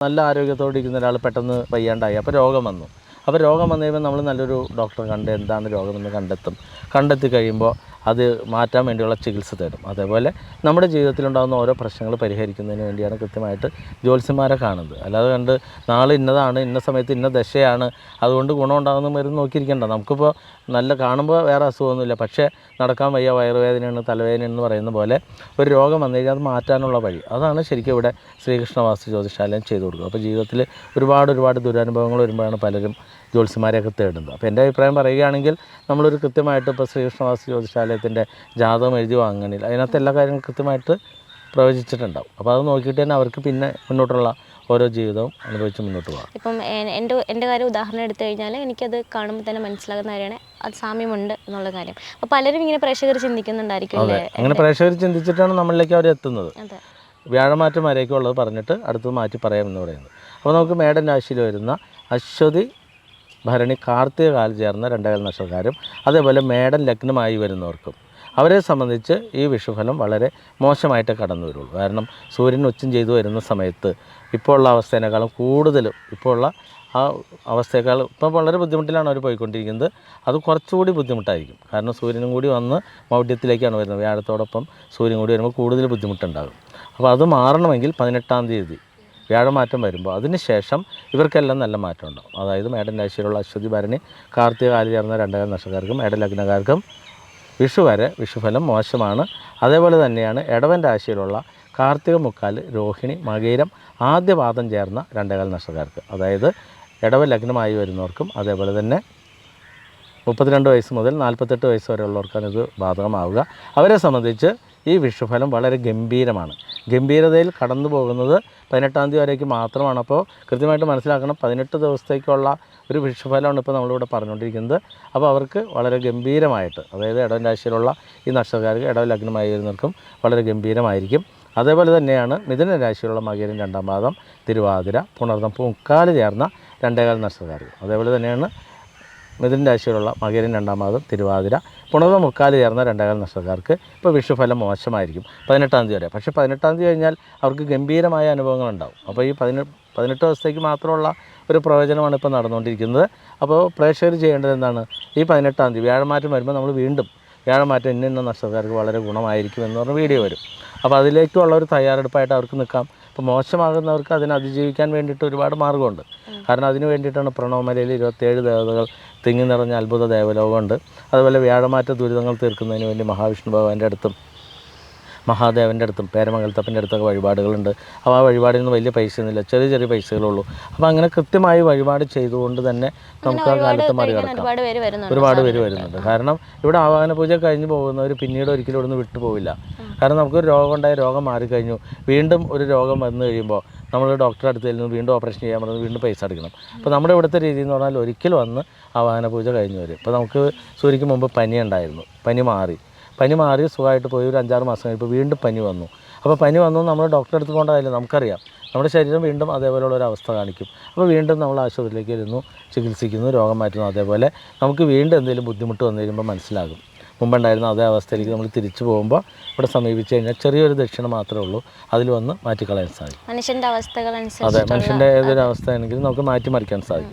നല്ല ആരോഗ്യത്തോടെ ഇരിക്കുന്ന ഒരാൾ പെട്ടെന്ന് വയ്യാണ്ടായി. അപ്പോൾ രോഗം വന്നു. അപ്പോൾ രോഗം വന്നു കഴിയുമ്പോൾ നമ്മൾ നല്ലൊരു ഡോക്ടറെ കണ്ട് എന്താണ് രോഗമെന്ന് കണ്ടെത്തും. കണ്ടെത്തി കഴിയുമ്പോൾ അത് മാറ്റാൻ വേണ്ടിയുള്ള ചികിത്സ തരും. അതേപോലെ നമ്മുടെ ജീവിതത്തിലുണ്ടാകുന്ന ഓരോ പ്രശ്നങ്ങൾ പരിഹരിക്കുന്നതിന് വേണ്ടിയാണ് കൃത്യമായിട്ട് ജ്യോത്സ്യന്മാരെ കാണുന്നത്. അല്ലാതെ കണ്ട് നാളെ ഇന്നതാണ് ഇന്ന സമയത്ത് ഇന്ന ദശയാണ് അതുകൊണ്ട് ഗുണമുണ്ടാകുന്ന മരുന്ന് നോക്കിയിരിക്കേണ്ട. നമുക്കിപ്പോൾ നല്ല കാണുമ്പോൾ വേറെ അസുഖമൊന്നുമില്ല. പക്ഷേ നടക്കാൻ വയ്യ വയറുവേദനയാണ് തലവേദന എന്ന് പറയുന്ന പോലെ ഒരു രോഗം വന്നു കഴിഞ്ഞാൽ അത് മാറ്റാനുള്ള വഴി. അതാണ് ശരിക്കും ഇവിടെ ശ്രീകൃഷ്ണ വാസ്തു ജ്യോതിഷാലയം ചെയ്തു കൊടുക്കുക. അപ്പോൾ ജീവിതത്തിൽ ഒരുപാട് ഒരുപാട് ദുരനുഭവങ്ങൾ വരുമ്പോഴാണ് പലരും ജ്യോത്സ്യന്മാരെയൊക്കെ തേടുന്നത്. അപ്പോൾ എന്റെ അഭിപ്രായം പറയുകയാണെങ്കിൽ നമ്മളൊരു കൃത്യമായിട്ട് ഇപ്പോൾ ശ്രീകൃഷ്ണ വാസ്തു ജ്യോതിഷാലയത്തിന്റെ ജാതകം എഴുതി വാങ്ങണില്ല അതിനകത്ത് എല്ലാ കാര്യങ്ങളും കൃത്യമായിട്ട് പ്രവചിച്ചിട്ടുണ്ടാവും. അപ്പോൾ അത് നോക്കിയിട്ട് തന്നെ അവർക്ക് പിന്നെ മുന്നോട്ടുള്ള ഓരോ ജീവിതവും അനുഭവിച്ച് മുന്നോട്ട് പോകാം. ഇപ്പം എന്റെ എന്റെ കാര്യം ഉദാഹരണം എടുത്തു കഴിഞ്ഞാൽ എനിക്കത് കാണുമ്പോൾ തന്നെ മനസ്സിലാകുന്ന കാര്യമാണ് അത് സാമ്യമുണ്ട് എന്നുള്ള കാര്യം. അപ്പോൾ പലരും ഇങ്ങനെ പ്രേക്ഷകർ ചിന്തിക്കുന്നുണ്ടായിരിക്കും അല്ലേ? അങ്ങനെ പ്രേക്ഷകർ ചിന്തിച്ചിട്ടാണ് നമ്മളിലേക്ക് അവർ എത്തുന്നത്. വ്യാഴമാറ്റം വരെയൊക്കെ ഉള്ളത് പറഞ്ഞിട്ട് അടുത്തത് മാറ്റി പറയാമെന്ന് പറയുന്നത് അപ്പോൾ നമുക്ക് മേടൻ രാശിയിൽ വരുന്ന അശ്വതി ഭരണി കാർത്തിക കാലം ചേർന്ന രണ്ടേകാൽ നക്ഷത്രക്കാരും അതേപോലെ മേടൻ ലഗ്നമായി വരുന്നവർക്കും. അവരെ സംബന്ധിച്ച് ഈ വിഷുഫലം വളരെ മോശമായിട്ട് കടന്നു വരുള്ളൂ. കാരണം സൂര്യൻ ഉച്ചം ചെയ്തു വരുന്ന സമയത്ത് ഇപ്പോൾ ഉള്ള അവസ്ഥേനേക്കാളും കൂടുതലും ഇപ്പോൾ ഉള്ള ആ അവസ്ഥയേക്കാൾ ഇപ്പോൾ വളരെ ബുദ്ധിമുട്ടിലാണ് അവർ പോയിക്കൊണ്ടിരിക്കുന്നത്. അത് കുറച്ചുകൂടി ബുദ്ധിമുട്ടായിരിക്കും. കാരണം സൂര്യനും കൂടി വന്ന് മൗഢ്യത്തിലേക്കാണ് വരുന്നത്. വ്യാഴത്തോടൊപ്പം സൂര്യൻ കൂടി വരുമ്പോൾ കൂടുതൽ ബുദ്ധിമുട്ടുണ്ടാകും. അപ്പോൾ അത് മാറണമെങ്കിൽ പതിനെട്ടാം തീയതി വ്യാഴമാറ്റം വരുമ്പോൾ അതിനുശേഷം ഇവർക്കെല്ലാം നല്ല മാറ്റം അതായത് മേടൻ രാശിയിലുള്ള അശ്വതി ഭരണി കാർത്തിക കാലി ചേർന്ന രണ്ടര നക്ഷത്രക്കാർക്കും ഇടലഗ്നക്കാർക്കും ലഗ്നക്കാർക്കും വിഷു വരെ വിഷുഫലം മോശമാണ്. അതേപോലെ തന്നെയാണ് ഇടവൻ രാശിയിലുള്ള കാർത്തിക മുക്കാൽ രോഹിണി മകയിരം ആദ്യപാദം ചേർന്ന രണ്ടേകാൽ നക്ഷത്രക്കാർക്ക്. അതായത് ഇടവ ലഗ്നമായി വരുന്നവർക്കും അതേപോലെ തന്നെ മുപ്പത്തിരണ്ട് വയസ്സ് മുതൽ നാൽപ്പത്തെട്ട് വയസ്സ് വരെയുള്ളവർക്കാണ് ഇത് ബാധകമാവുക. അവരെ സംബന്ധിച്ച് ഈ വിഷുഫലം വളരെ ഗംഭീരമാണ്. ഗംഭീരതയിൽ കടന്നു പോകുന്നത് പതിനെട്ടാം തീയതി വരേക്ക് മാത്രമാണ്. അപ്പോൾ കൃത്യമായിട്ട് മനസ്സിലാക്കണം പതിനെട്ട് ദിവസത്തേക്കുള്ള ഒരു വിഷുഫലമാണ് ഇപ്പോൾ നമ്മളിവിടെ പറഞ്ഞുകൊണ്ടിരിക്കുന്നത്. അപ്പോൾ അവർക്ക് വളരെ ഗംഭീരമായിട്ട് അതായത് ഇടവൻ രാശിയിലുള്ള ഈ നക്ഷത്രക്കാർക്ക് ഇടവ ലഗ്നമായി വരുന്നവർക്കും വളരെ ഗംഭീരമായിരിക്കും. അതേപോലെ തന്നെയാണ് മിഥുന രാശിയിലുള്ള മകേരൻ രണ്ടാം പാദം തിരുവാതിര പുണർന്നം മുക്കാൽ ചേർന്ന രണ്ടേകാല നക്ഷത്രക്കാർക്ക്. അതേപോലെ തന്നെയാണ് മിഥുൻ രാശിയിലുള്ള മകരൻ രണ്ടാം മാസം തിരുവാതിര പുണർന്ന മുക്കാൽ ചേർന്ന രണ്ടേകാൽ നക്ഷത്രക്കാർക്ക് ഇപ്പോൾ വിഷുഫലം മോശമായിരിക്കും. പതിനെട്ടാം തീയതി വരെ. പക്ഷേ പതിനെട്ടാം തീയതി കഴിഞ്ഞാൽ അവർക്ക് ഗംഭീരമായ അനുഭവങ്ങൾ ഉണ്ടാവും. അപ്പോൾ ഈ പതിനെ പതിനെട്ട് ദിവസത്തേക്ക് മാത്രമുള്ള ഒരു പ്രവചനമാണ് ഇപ്പോൾ നടന്നുകൊണ്ടിരിക്കുന്നത്. അപ്പോൾ പ്രേക്ഷകർ ചെയ്യേണ്ടത് എന്താണ്? ഈ പതിനെട്ടാം തീയതി വ്യാഴമാറ്റം വരുമ്പോൾ നമ്മൾ വീണ്ടും വ്യാഴമാറ്റം ഇന്ന ഇന്ന വളരെ ഗുണമായിരിക്കും എന്ന് പറഞ്ഞ വീഡിയോ വരും. അപ്പോൾ അതിലേക്കുള്ള ഒരു തയ്യാറെടുപ്പായിട്ട് അവർക്ക് നിൽക്കാം. ഇപ്പോൾ മോശമാകുന്നവർക്ക് അതിനെ അതിജീവിക്കാൻ വേണ്ടിയിട്ട് ഒരുപാട് മാർഗമുണ്ട് കാരണം അതിന് വേണ്ടിയിട്ടാണ് പ്രണവമലയിൽ ഇരുപത്തേഴ് ദേവതകൾ തിങ്ങി നിറഞ്ഞ അത്ഭുത ദേവലോകമുണ്ട്. അതുപോലെ വ്യാഴമാറ്റ ദുരിതങ്ങൾ തീർക്കുന്നതിന് വേണ്ടി മഹാവിഷ്ണു ഭഗവാന്റെ അടുത്തും മഹാദേവന്റെ അടുത്തും പേരമംഗലത്തപ്പന്റെ അടുത്തൊക്കെ വഴിപാടുകളുണ്ട്. അപ്പോൾ ആ വഴിപാടിൽ നിന്ന് വലിയ പൈസ ഒന്നുമില്ല. ചെറിയ ചെറിയ പൈസകളുള്ളൂ അപ്പോൾ അങ്ങനെ കൃത്യമായി വഴിപാട് ചെയ്തുകൊണ്ട് തന്നെ നമുക്ക് ആ കാലത്ത് മറികടക്കാം. ഒരുപാട് പേര് വരുന്നുണ്ട്. കാരണം ഇവിടെ ആവാഹന പൂജ കഴിഞ്ഞ് പോകുന്നവർ പിന്നീട് ഒരിക്കലും ഇവിടുന്ന് വിട്ടുപോവില്ല കാരണം നമുക്കൊരു രോഗം ഉണ്ടായ രോഗം മാറിക്കഴിഞ്ഞു. വീണ്ടും ഒരു രോഗം വന്നു കഴിയുമ്പോൾ നമ്മൾ ഡോക്ടറെ അടുത്ത് ചെല്ലുന്നു വീണ്ടും ഓപ്പറേഷൻ ചെയ്യാൻ പറഞ്ഞ് വീണ്ടും പൈസ അടിക്കണം. അപ്പോൾ നമ്മുടെ ഇവിടുത്തെ രീതി എന്ന് പറഞ്ഞാൽ ഒരിക്കൽ വന്ന് ആവാഹന പൂജ കഴിഞ്ഞ് വരും. ഇപ്പോൾ നമുക്ക് സൂര്യക്ക് മുമ്പ് പനി ഉണ്ടായിരുന്നു. പനി മാറി. പനി മാറി സുഖമായിട്ട് പോയി ഒരു അഞ്ചാറ് മാസം കഴിഞ്ഞപ്പോൾ വീണ്ടും പനി വന്നു. അപ്പോൾ പനി വന്നു നമ്മൾ ഡോക്ടറെ അടുത്ത് പോകേണ്ട കാര്യം നമുക്കറിയാം. നമ്മുടെ ശരീരം വീണ്ടും അതേപോലെയുള്ള ഒരു അവസ്ഥ കാണിക്കും. അപ്പോൾ വീണ്ടും നമ്മൾ ആശുപത്രിയിലേക്ക് ഇരുന്നു ചികിത്സിക്കുന്നു രോഗം മാറ്റുന്നു. അതേപോലെ നമുക്ക് വീണ്ടും എന്തെങ്കിലും ബുദ്ധിമുട്ട് വന്നു കഴിയുമ്പോൾ മനസ്സിലാകും. മുമ്പുണ്ടായിരുന്ന അതേ അവസ്ഥയിലേക്ക് നമ്മൾ തിരിച്ചു പോകുമ്പോൾ ഇവിടെ സമീപിച്ച് കഴിഞ്ഞാൽ ചെറിയൊരു ദക്ഷിണ മാത്രമേ ഉള്ളൂ. അതിൽ വന്ന് മാറ്റിക്കളയാൻ സാധിക്കും. മനുഷ്യന്റെ അവസ്ഥകൾ അതെ മനുഷ്യന്റെ ഏതൊരു അവസ്ഥയാണെങ്കിലും നമുക്ക് മാറ്റിമറിക്കാൻ സാധിക്കും.